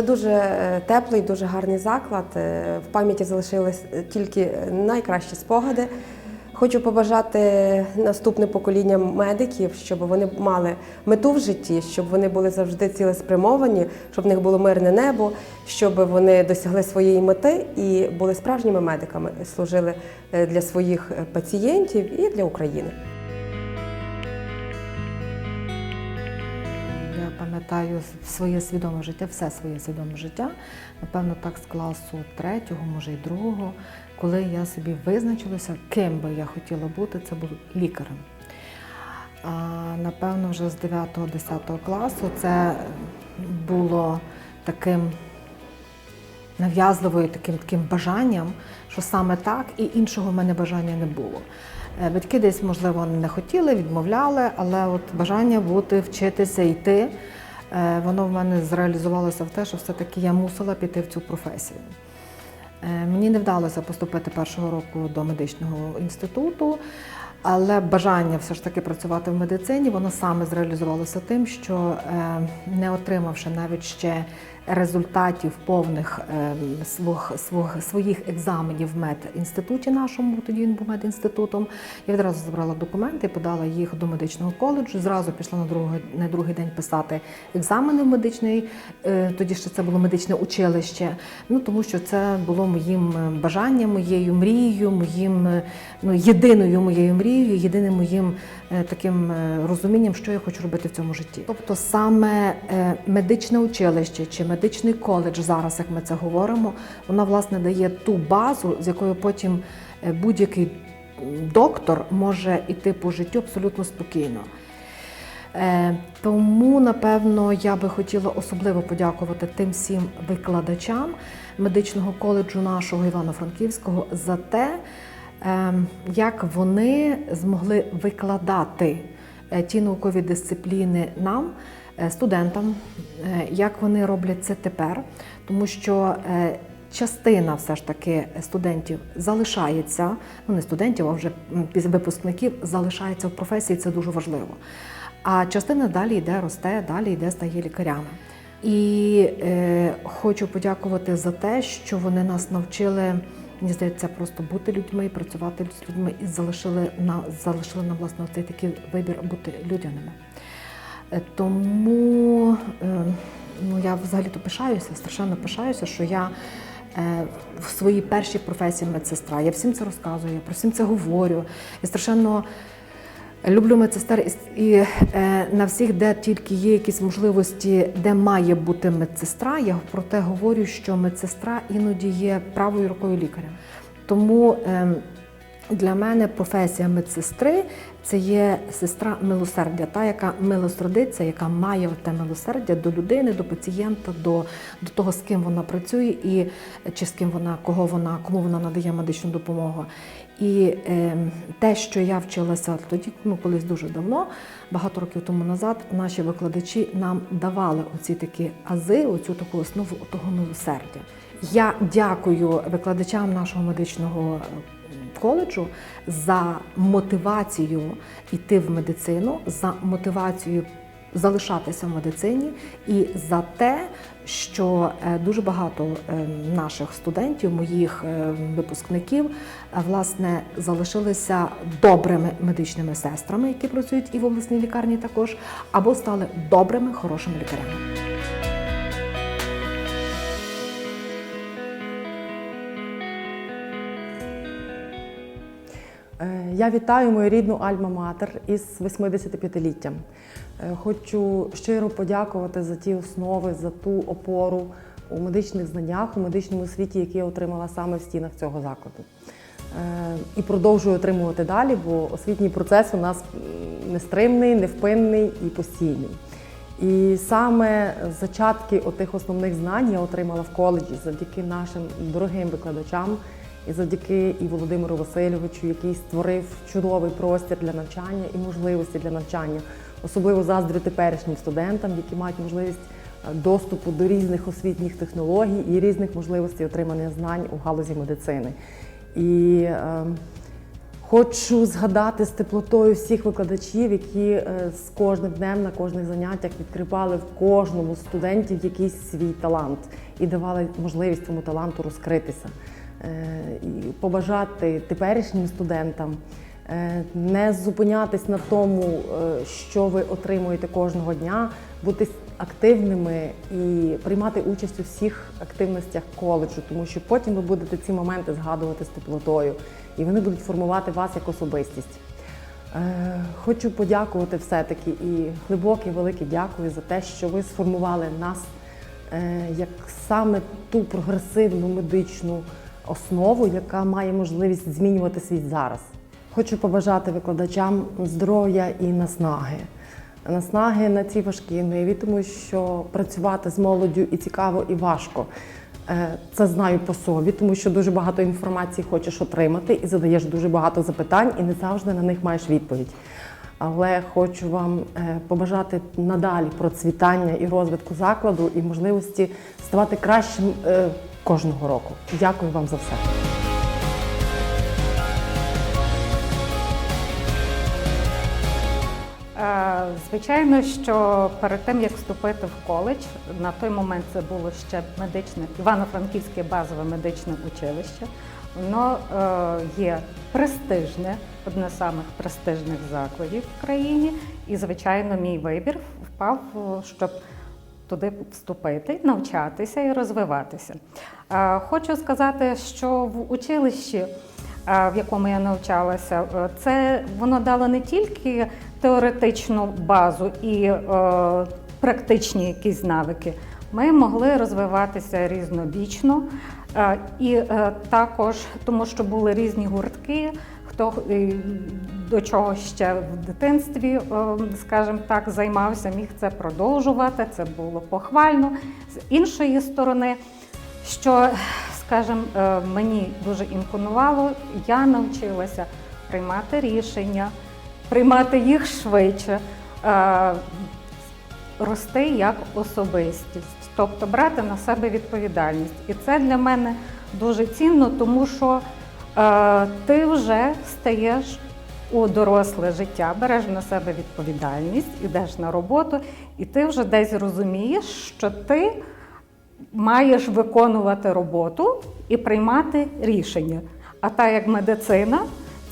Це дуже е, теплий, дуже гарний заклад. Е, В пам'яті залишились е, тільки найкращі спогади. Хочу побажати наступне покоління медиків, щоб вони мали мету в житті, щоб вони були завжди цілеспрямовані, щоб в них було мирне небо, щоб вони досягли своєї мети і були справжніми медиками, служили для своїх пацієнтів і для України. Пам'ятаю своє свідоме життя, все своє свідоме життя. Напевно, так з класу третього, може й другого, коли я собі визначилася, ким би я хотіла бути, це був лікарем. А напевно, вже з 9-10 класу це було таким нав'язливою таким таким бажанням, що саме так і іншого в мене бажання не було. Е, Батьки десь, можливо, не хотіли, відмовляли, але от бажання бути, вчитися, йти, воно в мене зреалізувалося в те, що все-таки я мусила піти в цю професію. Е, Мені не вдалося поступити першого року до медичного інституту, але бажання все ж таки працювати в медицині, воно саме зреалізувалося тим, що е, не отримавши навіть ще результатів повних е, свого- свого- своїх екзаменів в медінституті нашому, тоді він був медінститутом, я відразу забрала документи, подала їх до медичного коледжу, зразу пішла на другий, на другий день писати екзамени в медичний, е, тоді ще це було медичне училище. Ну тому що це було моїм е, бажанням, моєю мрією, моїм е, ну, єдиною моєю мрією, єдиним моїм таким е, розумінням, що я хочу робити в цьому житті. Тобто саме е, медичне училище чи медичний коледж зараз, як ми це говоримо, вона власне дає ту базу, з якою потім е, будь-який доктор може йти по життю абсолютно спокійно. Е, Тому, напевно, я би хотіла особливо подякувати тим всім викладачам медичного коледжу нашого Івано-Франківського за те, е, як вони змогли викладати е, ті наукові дисципліни нам, е, студентам, е, як вони роблять це тепер, тому що частина все ж таки студентів залишається, ну не студентів, а вже випускників залишається в професії, це дуже важливо. А частина далі йде, росте, далі йде, стає лікарями. І е, хочу подякувати за те, що вони нас навчили, мені здається, просто бути людьми, працювати з людьми і залишили на залишили на власне цей такий вибір бути людяними. Е, Тому е, ну, я взагалі-то пишаюся, страшенно пишаюся, що я е, в своїй першій професії медсестра. Я всім це розказую, я про всім це говорю. Я страшенно люблю медсестер і, е, на всіх, де тільки є якісь можливості, де має бути медсестра, я про те говорю, що медсестра іноді є правою рукою лікаря. Тому е, для мене професія медсестри це є сестра милосердя, та, яка милосердиться, яка має те милосердя до людини, до пацієнта, до, до того, з ким вона працює, і чи з ким вона, кого вона, кому вона надає медичну допомогу. І е, те, що я вчилася тоді, ну колись дуже давно, багато років тому назад, наші викладачі нам давали оці такі ази, оцю таку основу того милосердя. Я дякую викладачам нашого медичного коледжу за мотивацію йти в медицину, за мотивацію залишатися в медицині і за те, що е, дуже багато е, наших студентів, моїх е, випускників, власне, залишилися добрими медичними сестрами, які працюють і в обласній лікарні також, або стали добрими, хорошими лікарями. Я вітаю мою рідну Альма-Матер із 85-літтям. Е, Хочу щиро подякувати за ті основи, за ту опору у медичних знаннях, у медичному освіті, які я отримала саме в стінах цього закладу. Е, І продовжую отримувати далі, бо освітній процес у нас нестримний, невпинний і постійний. І саме зачатки отих основних знань я отримала в коледжі завдяки нашим дорогим викладачам і завдяки і Володимиру Васильовичу, який створив чудовий простір для навчання і можливості для навчання. Особливо заздрю теперішнім студентам, які мають можливість е, доступу до різних освітніх технологій і різних можливостей отримання знань у галузі медицини. І е, Хочу згадати з теплотою всіх викладачів, які е, з кожним днем на кожних заняттях відкривали в кожному з студентів якийсь свій талант і давали можливість цьому таланту розкритися. Е, І побажати теперішнім студентам не зупинятись на тому, е, що ви отримуєте кожного дня, бути активними і приймати участь у всіх активностях коледжу, тому що потім ви будете ці моменти згадувати з теплотою, і вони будуть формувати вас як особистість. Е, Хочу подякувати все-таки і глибоке велике дякую за те, що ви сформували нас е, як саме ту прогресивну медичну основу, яка має можливість змінювати світ зараз. Хочу побажати викладачам здоров'я і наснаги. Наснаги на цій важкій ниві, тому що працювати з молоддю і цікаво, і важко. Е, Це знаю по собі, тому що дуже багато інформації хочеш отримати і задаєш дуже багато запитань, і не завжди на них маєш відповідь. Але хочу вам е, побажати надалі процвітання і розвитку закладу і можливості ставати кращим е, кожного року. Дякую вам за все. Звичайно, що перед тим як вступити в коледж, на той момент це було ще медичне Івано-Франківське базове медичне училище. Воно е, є престижне, одне з самих престижних закладів в країні. І, звичайно, мій вибір впав, е, щоб туди вступити, навчатися і розвиватися. Е, Хочу сказати, що в училищі в якому я навчалася, е, це воно дало не тільки теоретичну базу і е, практичні якісь навики. Ми могли розвиватися різнобічно е, і е, також тому, що були різні гуртки. Хто е, до чого ще в дитинстві, е, скажімо так, займався, міг це продовжувати. Це було похвально. З іншої сторони, що скажімо, е, мені дуже імпонувало, я навчилася приймати рішення, приймати їх швидше, е, рости як особистість, тобто брати на себе відповідальність. І це для мене дуже цінно, тому що е, ти вже стаєш у доросле життя, береш на себе відповідальність, ідеш на роботу, і ти вже десь розумієш, що ти маєш виконувати роботу і приймати рішення. А так як медицина,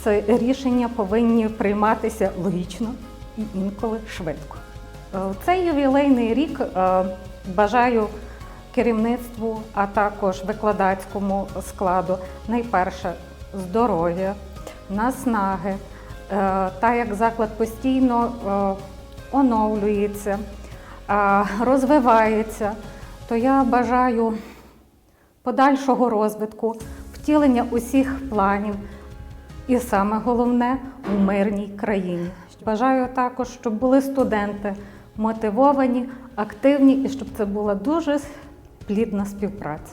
це рішення повинні прийматися логічно і інколи швидко. Е, Цей ювілейний рік е, бажаю керівництву, а також викладацькому складу найперше здоров'я, наснаги. Е, Та як заклад постійно оновлюється, розвивається, то я бажаю подальшого розвитку, втілення усіх планів і саме головне у мирній країні. Бажаю також, щоб були студенти мотивовані, активні і щоб це була дуже плідна співпраця.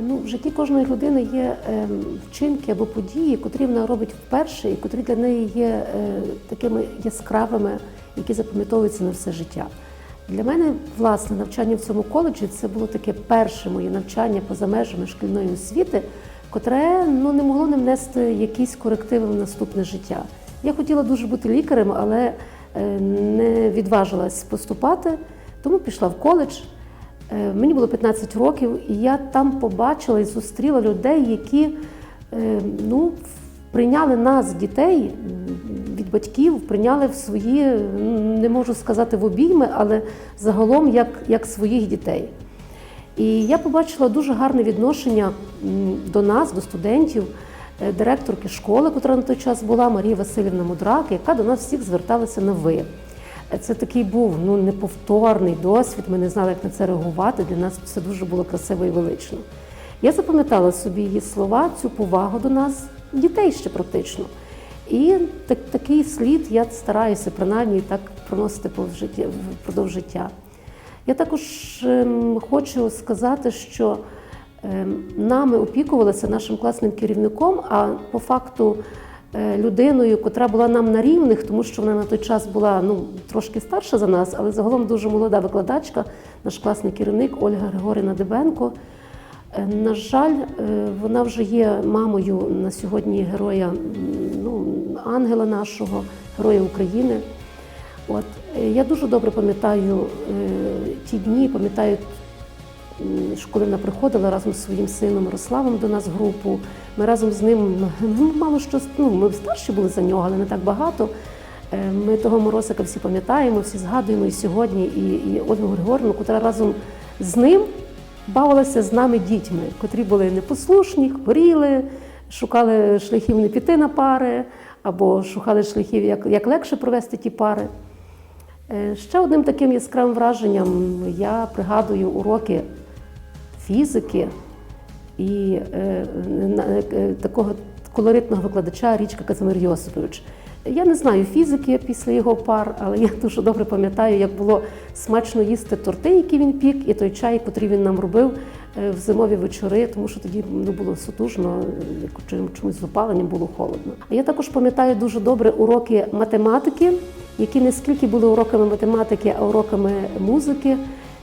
Ну, в житті кожної людини є ем, вчинки або події, котрі вона робить вперше, і котрі для неї є е, такими яскравими, які запам'ятовуються на все життя. Для мене власне навчання в цьому коледжі це було таке перше моє навчання поза межами шкільної освіти, котре ну, не могло не внести якісь корективи в наступне життя. Я хотіла дуже бути лікарем, але е, не відважилась поступати, тому пішла в коледж. Е, Мені було 15 років, і я там побачила і зустріла людей, які е, ну, прийняли нас, дітей, від батьків, прийняли в свої, не можу сказати в обійми, але загалом як, як своїх дітей. І я побачила дуже гарне відношення до нас, до студентів, е, директорки школи, яка на той час була, Марія Васильівна Мудрак, яка до нас всіх зверталася на ви. Це такий був ну, неповторний досвід. Ми не знали, як на це реагувати. Для нас це дуже було красиво і велично. Я запам'ятала собі її слова, цю повагу до нас, дітей ще практично. І так, такий слід я стараюся принаймні так проносити впродовж життя. Я також ем, хочу сказати, що ем, нами опікувалися нашим класним керівником, а по факту людиною, котра була нам на рівних, тому що вона на той час була ну, трошки старша за нас, але загалом дуже молода викладачка, наш класний керівник Ольга Григорівна Дебенко. Е, На жаль, е, вона вже є мамою на сьогодні героя ну, ангела нашого, героя України. От е, я дуже добре пам'ятаю е, ті дні, пам'ятаю, м, що коли вона приходила разом з своїм сином Мирославом до нас в групу. Ми разом з ним ну, мало що ну, ми старші були за нього, але не так багато. Е, Ми того Моросика всі пам'ятаємо, всі згадуємо і сьогодні, і, і Ольгу Григорівну, котра разом з ним бавилася з нами дітьми, котрі були непослушні, хворіли, шукали шляхів не піти на пари, або шукали шляхів, як, як легше провести ті пари. Е, Ще одним таким яскравим враженням я пригадую уроки фізики і е, е, такого колоритного викладача Річка Казимир Йосипович. Я не знаю фізики після його пар, але я дуже добре пам'ятаю, як було смачно їсти торти, які він пік, і той чай, який він нам робив е, в зимові вечори, тому що тоді ну, було сутужно, чомусь з опаленням було холодно. А я також пам'ятаю дуже добре уроки математики, які не скільки були уроками математики, а уроками музики.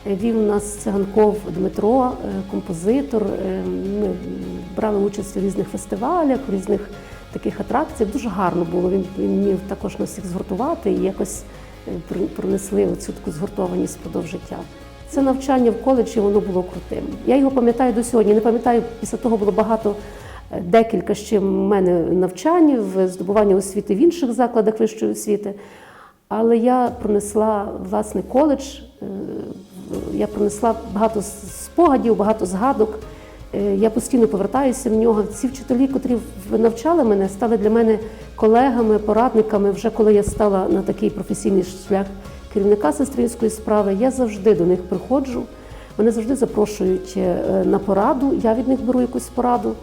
Вів у нас циганков Дмитро, е, композитор. Е, Ми брали участь у різних фестивалях, у різних таких атракціях. Дуже гарно було. Він, міг також нас всіх згуртувати і якось е, при- пронесли оцю таку згуртованість впродовж життя. Це навчання в коледжі, воно було крутим. Я його пам'ятаю до сьогодні. Не пам'ятаю, після того було багато декілька ще в мене навчань в здобуванні освіти в інших закладах вищої освіти. Але я пронесла власне коледж, я пронесла багато спогадів, багато згадок. Е, Я постійно повертаюся в нього. Ці вчителі, котрі навчали мене, стали для мене колегами, порадниками. Вже коли я стала на такий професійний шлях керівника сестринської справи, я завжди до них приходжу. Мене завжди запрошують е, на пораду. Я від них беру якусь пораду.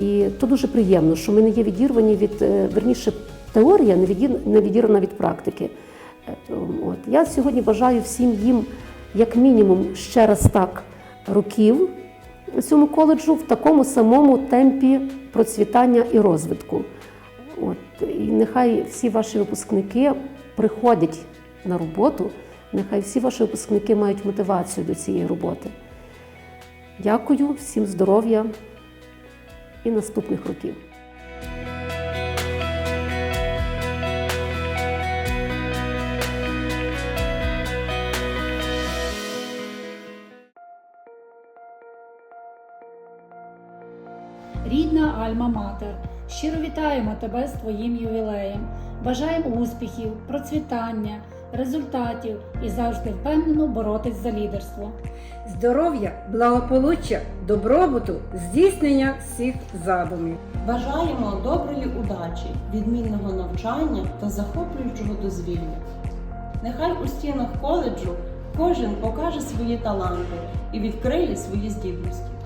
І то дуже приємно, що ми не є відірвані від е, верніше, теорія не відір- відірвана від практики. От я сьогодні бажаю всім їм, як мінімум, ще раз так років цьому коледжу в такому самому темпі процвітання і розвитку. От і нехай всі ваші випускники приходять на роботу, нехай всі ваші випускники мають мотивацію до цієї роботи. Дякую, всім здоров'я і наступних років. Альма-Матер, щиро вітаємо тебе з твоїм ювілеєм. Бажаємо успіхів, процвітання, результатів і завжди впевнено боротись за лідерство. здоров'я, благополуччя, добробуту, здійснення всіх задумів. Бажаємо доброї удачі, відмінного навчання та захоплюючого дозвілля. Нехай у стінах коледжу кожен покаже свої таланти і відкриє свої здібності.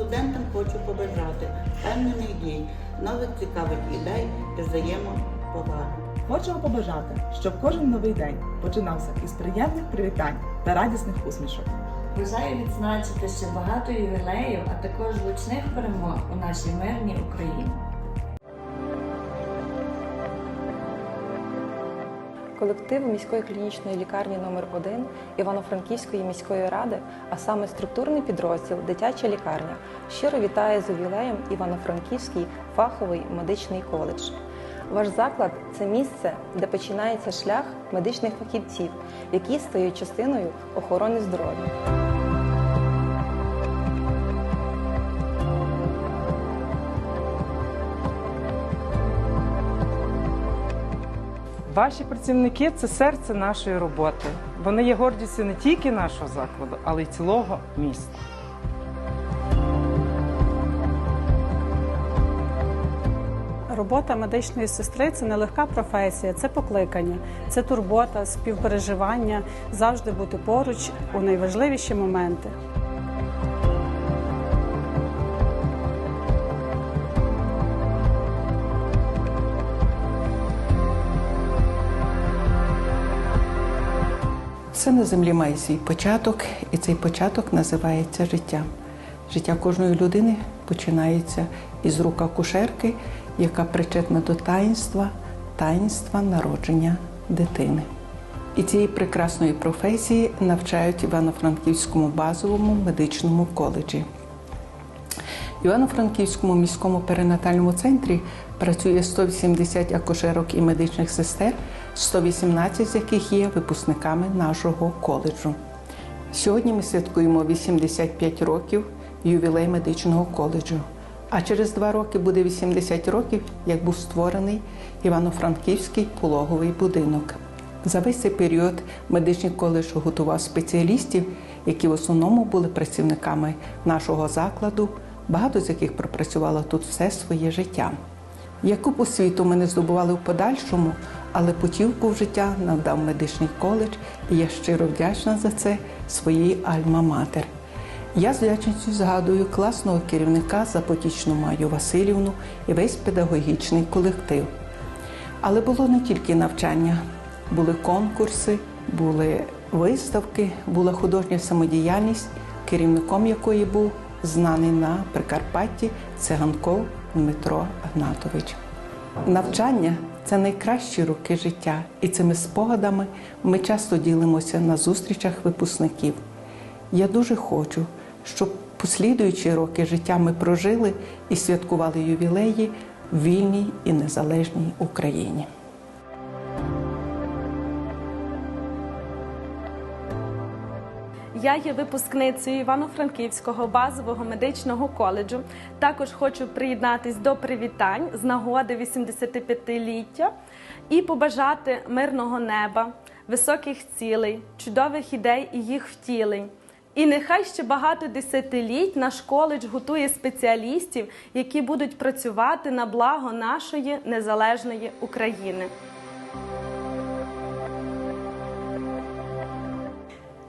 Студентам хочу побажати впевнених дій, нових цікавих ідей та взаємоповаги. Хочемо побажати, щоб кожен новий день починався із приємних привітань та радісних усмішок. Бажаю відзначити ще багато ювілеїв, а також гучних перемог у нашій мирній Україні. Колектив міської клінічної лікарні номер 1 Івано-Франківської міської ради, а саме структурний підрозділ Дитяча лікарня, щиро вітає з ювілеєм Івано-Франківський фаховий медичний коледж. Ваш заклад це місце, де починається шлях медичних фахівців, які стають частиною охорони здоров'я. Ваші працівники це серце нашої роботи. Вони є гордістю не тільки нашого закладу, але й цілого міста. Робота медичної сестри це нелегка професія, це покликання, це турбота, співпереживання, завжди бути поруч у найважливіші моменти. Все на землі має свій початок, і цей початок називається життя. Життя кожної людини починається із рук акушерки, яка причетна до таїнства, таїнства народження дитини. І цієї прекрасної професії навчають Івано-Франківському базовому медичному коледжі. Івано-Франківському міському перинатальному центрі працює 180 акушерок і медичних сестер, 118 з яких є випускниками нашого коледжу. Сьогодні ми святкуємо 85 років ювілей медичного коледжу. А через два роки буде 80 років, як був створений Івано-Франківський пологовий будинок. За весь цей період медичний коледж готував спеціалістів, які в основному були працівниками нашого закладу, багато з яких пропрацювало тут все своє життя. Яку освіту ми не здобували в подальшому, але путівку в життя нам дав медичний коледж, і я щиро вдячна за це своїй альма-матер. Я з вдячністю згадую класного керівника Запотічну Маю Васильівну і весь педагогічний колектив. Але було не тільки навчання, були конкурси, були виставки, була художня самодіяльність, керівником якої був знаний на Прикарпатті циганков Дмитро Гнатович. Навчання це найкращі роки життя, і цими спогадами ми часто ділимося на зустрічах випускників. Я дуже хочу, щоб послідуючі роки життя ми прожили і святкували ювілеї в вільній і незалежній Україні. Я є випускницею Івано-Франківського базового медичного коледжу. Також хочу приєднатись до привітань з нагоди 85-ліття і побажати мирного неба, високих цілей, чудових ідей і їх втілень. І нехай ще багато десятиліть наш коледж готує спеціалістів, які будуть працювати на благо нашої незалежної України.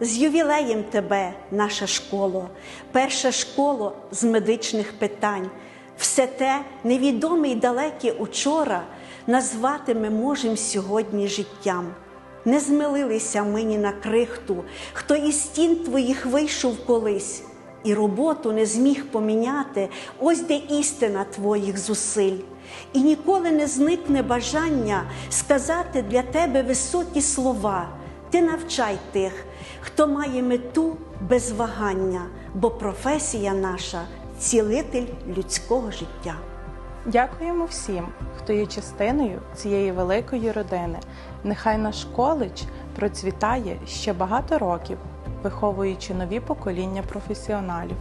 З ювілеєм тебе, наша школа, перша школа з медичних питань. Все те невідоме й далеке учора назвати ми можем сьогодні життям. Не змилилися ми ні на крихту, хто із стін твоїх вийшов колись, і роботу не зміг поміняти, ось де істина твоїх зусиль. І ніколи не зникне бажання сказати для тебе високі слова. Ти навчай тих, хто має мету без вагання, бо професія наша цілитель людського життя. Дякуємо всім, хто є частиною цієї великої родини. Нехай наш коледж процвітає ще багато років, виховуючи нові покоління професіоналів.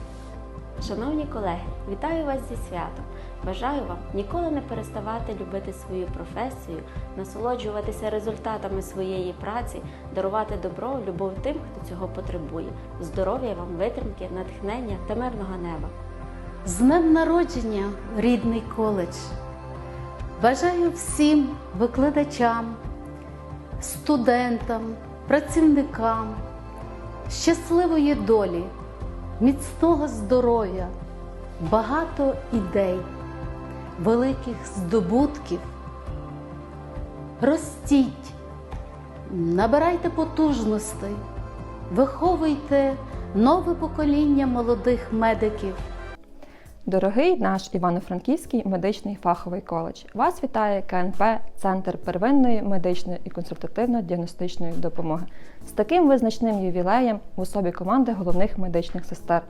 Шановні колеги, вітаю вас зі святом! Бажаю вам ніколи не переставати любити свою професію, насолоджуватися результатами своєї праці, дарувати добро, любов тим, хто цього потребує, здоров'я вам, витримки, натхнення та мирного неба. З днем народження, рідний коледж! Бажаю всім викладачам, студентам, працівникам щасливої долі, міцного здоров'я, багато ідей, великих здобутків. Ростіть, набирайте потужностей, виховуйте нове покоління молодих медиків. Дорогий наш Івано-Франківський медичний фаховий коледж. Вас вітає КНП Центр первинної медичної і консультативно-діагностичної допомоги з таким визначним ювілеєм в особі команди головних медичних сестер.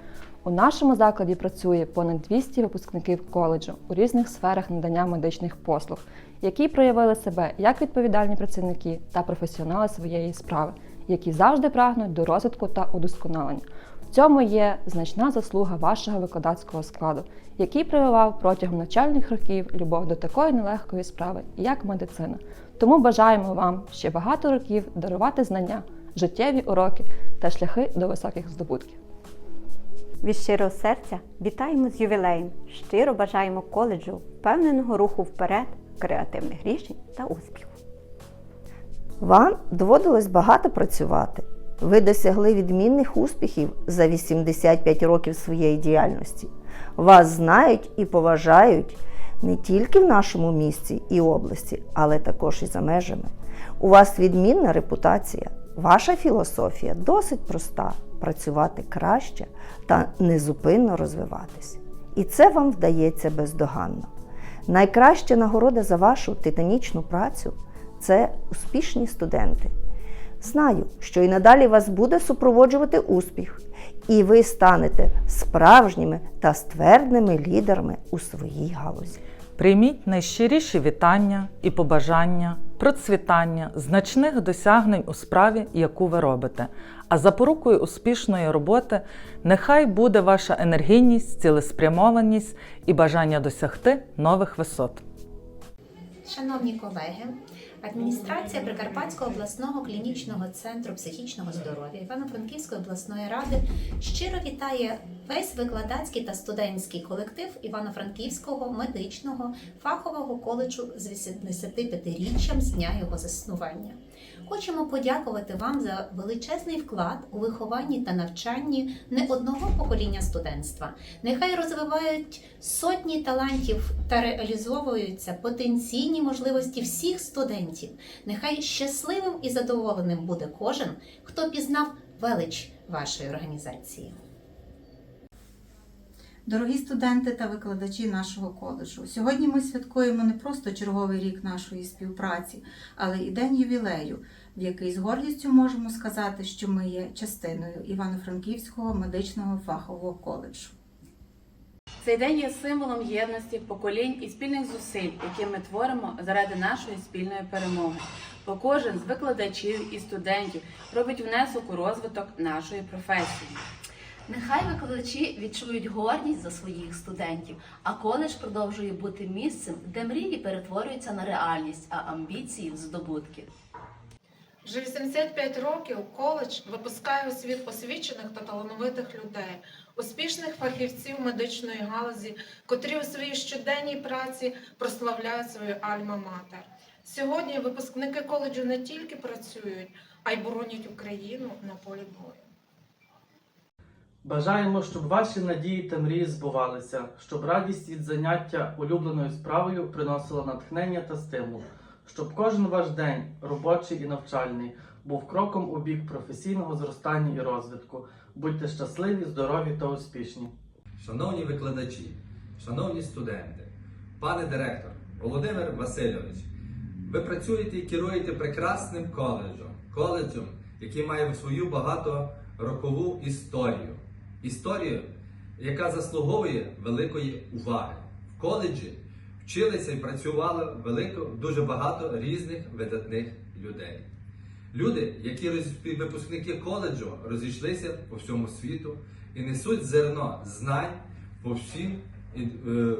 У нашому закладі працює понад 200 випускників коледжу у різних сферах надання медичних послуг, які проявили себе як відповідальні працівники та професіонали своєї справи, які завжди прагнуть до розвитку та удосконалення. В цьому є значна заслуга вашого викладацького складу, який прививав протягом навчальних років любов до такої нелегкої справи, як медицина. Тому бажаємо вам ще багато років дарувати знання, життєві уроки та шляхи до високих здобутків. Від щирого серця вітаємо з ювілеєм. Щиро бажаємо коледжу впевненого руху вперед, креативних рішень та успіху. Вам доводилось багато працювати. Ви досягли відмінних успіхів за 85 років своєї діяльності. Вас знають і поважають не тільки в нашому місті і області, але також і за межами. У вас відмінна репутація. Ваша філософія досить проста працювати краще та незупинно розвиватись. І це вам вдається бездоганно. Найкраща нагорода за вашу титанічну працю це успішні студенти. Знаю, що і надалі вас буде супроводжувати успіх, і ви станете справжніми та ствердними лідерами у своїй галузі. Прийміть найщиріші вітання і побажання, процвітання, значних досягнень у справі, яку ви робите. А запорукою успішної роботи нехай буде ваша енергійність, цілеспрямованість і бажання досягти нових висот. Шановні колеги, адміністрація Прикарпатського обласного клінічного центру психічного здоров'я Івано-Франківської обласної ради щиро вітає весь викладацький та студентський колектив Івано-Франківського медичного фахового коледжу з 85-річчям з дня його заснування. Хочемо подякувати вам за величезний вклад у вихованні та навчанні не одного покоління студентства. Нехай розвивають сотні талантів та реалізовуються потенційні можливості всіх студентів. Нехай щасливим і задоволеним буде кожен, хто пізнав велич вашої організації. Дорогі студенти та викладачі нашого коледжу, сьогодні ми святкуємо не просто черговий рік нашої співпраці, але і день ювілею, в який з гордістю можемо сказати, що ми є частиною Івано-Франківського медичного фахового коледжу. Цей день є символом єдності поколінь і спільних зусиль, які ми творимо заради нашої спільної перемоги. Бо кожен з викладачів і студентів робить внесок у розвиток нашої професії. Нехай викладачі відчують гордість за своїх студентів, а коледж продовжує бути місцем, де мрії перетворюються на реальність, а амбіції в здобутки. Вже 85 років коледж випускає у світ освічених та талановитих людей, успішних фахівців медичної галузі, котрі у своїй щоденній праці прославляють свою альма-матер. Сьогодні випускники коледжу не тільки працюють, а й боронять Україну на полі бою. Бажаємо, щоб ваші надії та мрії збувалися, щоб радість від заняття улюбленою справою приносила натхнення та стимул, щоб кожен ваш день, робочий і навчальний, був кроком у бік професійного зростання і розвитку. Будьте щасливі, здорові та успішні. Шановні викладачі, шановні студенти, пане директор Володимир Васильович, ви працюєте і керуєте прекрасним коледжем, коледжем, який має свою багаторокову історію. Історію, яка заслуговує великої уваги. В коледжі вчилися і працювало велико, дуже багато різних видатних людей. Люди, які випускники коледжу, розійшлися по всьому світу і несуть зерно знань по всім, е,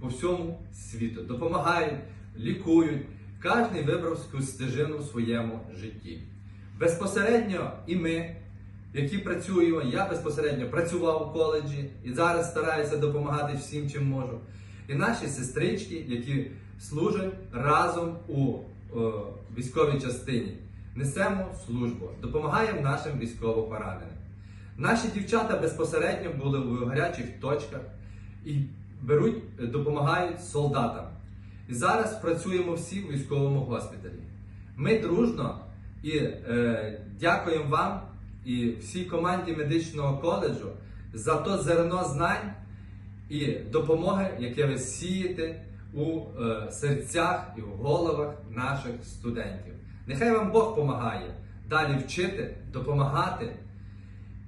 по всьому світу, допомагають, лікують. Кожен вибрав свою стежину в своєму житті. Безпосередньо і ми, які працюємо, я безпосередньо працював у коледжі і зараз стараюся допомагати всім, чим можу. І наші сестрички, які служать разом у е, військовій частині, несемо службу, допомагаємо нашим військовопораненим. Наші дівчата безпосередньо були в гарячих точках і беруть, е, допомагають солдатам. І зараз працюємо всі в військовому госпіталі. Ми дружно і е, дякуємо вам і всій команді медичного коледжу за то зерно знань і допомоги, яке ви сієте у е, серцях і в головах наших студентів. Нехай вам Бог допомагає далі вчити, допомагати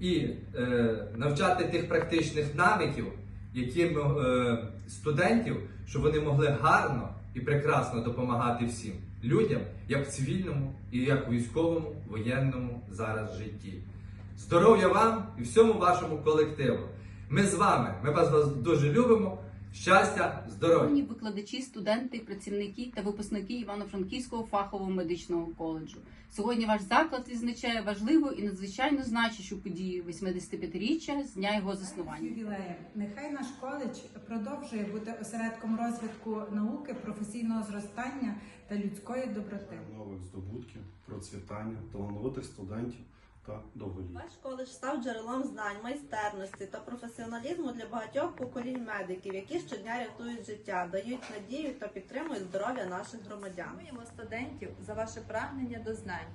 і е, навчати тих практичних навиків, які е, студентів, щоб вони могли гарно і прекрасно допомагати всім людям, як в цивільному і як у військовому воєнному зараз житті. Здоров'я вам і всьому вашому колективу. Ми з вами, ми вас, вас дуже любимо. Щастя, здоров'я! Шановні викладачі, студенти, працівники та випускники Івано-Франківського фахового медичного коледжу. Сьогодні ваш заклад відзначає важливу і надзвичайно значущу подію 85-річчя з дня його заснування. ювілеєм. Нехай наш коледж продовжує бути осередком розвитку науки, професійного зростання та людської доброти. нових здобутків, процвітання, талановитих студентів та довголіття. Ваш коледж став джерелом знань, майстерності та професіоналізму для багатьох поколінь медиків, які щодня рятують життя, дають надію та підтримують здоров'я наших громадян. Дякуємо студентів за ваше прагнення до знань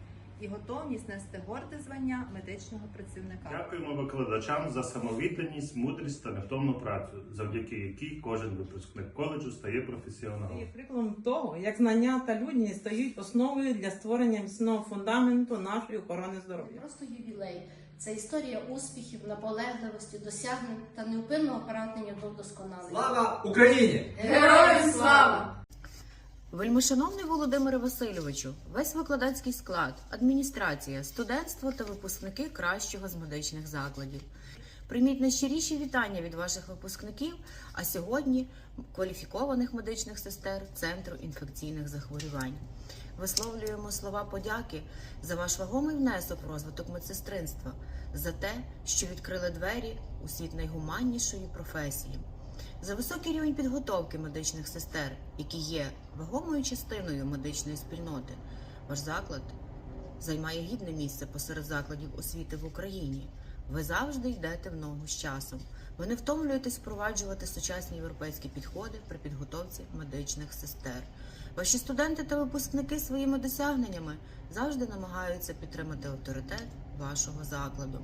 і готовність нести горде звання медичного працівника. Дякуємо викладачам за самовідданість, мудрість та невтомну працю, завдяки якій кожен випускник коледжу стає професіоналом. Є прикладом того, як знання та людяність стають основою для створення міцного фундаменту нашої охорони здоров'я. Просто ювілей це історія успіхів, наполегливості, досягнень та неупинного прагнення до вдосконалення. Слава Україні! Героям слава! Вельмишановний Володимире Васильовичу, весь викладацький склад, адміністрація, студентство та випускники кращого з медичних закладів. Прийміть найщиріші вітання від ваших випускників, а сьогодні кваліфікованих медичних сестер Центру інфекційних захворювань. Висловлюємо слова подяки за ваш вагомий внесок в розвиток медсестринства, за те, що відкрили двері у світ найгуманнішої професії за високий рівень підготовки медичних сестер, які є вагомою частиною медичної спільноти. Ваш заклад займає гідне місце посеред закладів освіти в Україні. Ви завжди йдете в ногу з часом. Ви не втомлюєтесь впроваджувати сучасні європейські підходи при підготовці медичних сестер. Ваші студенти та випускники своїми досягненнями завжди намагаються підтримати авторитет вашого закладу.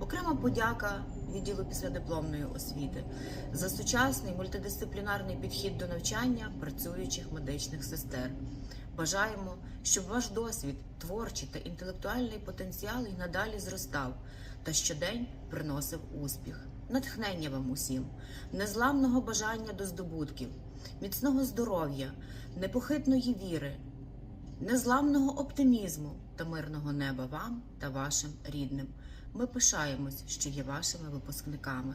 Окрема подяка відділу післядипломної освіти за сучасний мультидисциплінарний підхід до навчання працюючих медичних сестер. Бажаємо, щоб ваш досвід, творчий та інтелектуальний потенціал і надалі зростав та щодень приносив успіх, натхнення вам усім, незламного бажання до здобутків, міцного здоров'я, непохитної віри, незламного оптимізму та мирного неба вам та вашим рідним. Ми пишаємось, що є вашими випускниками.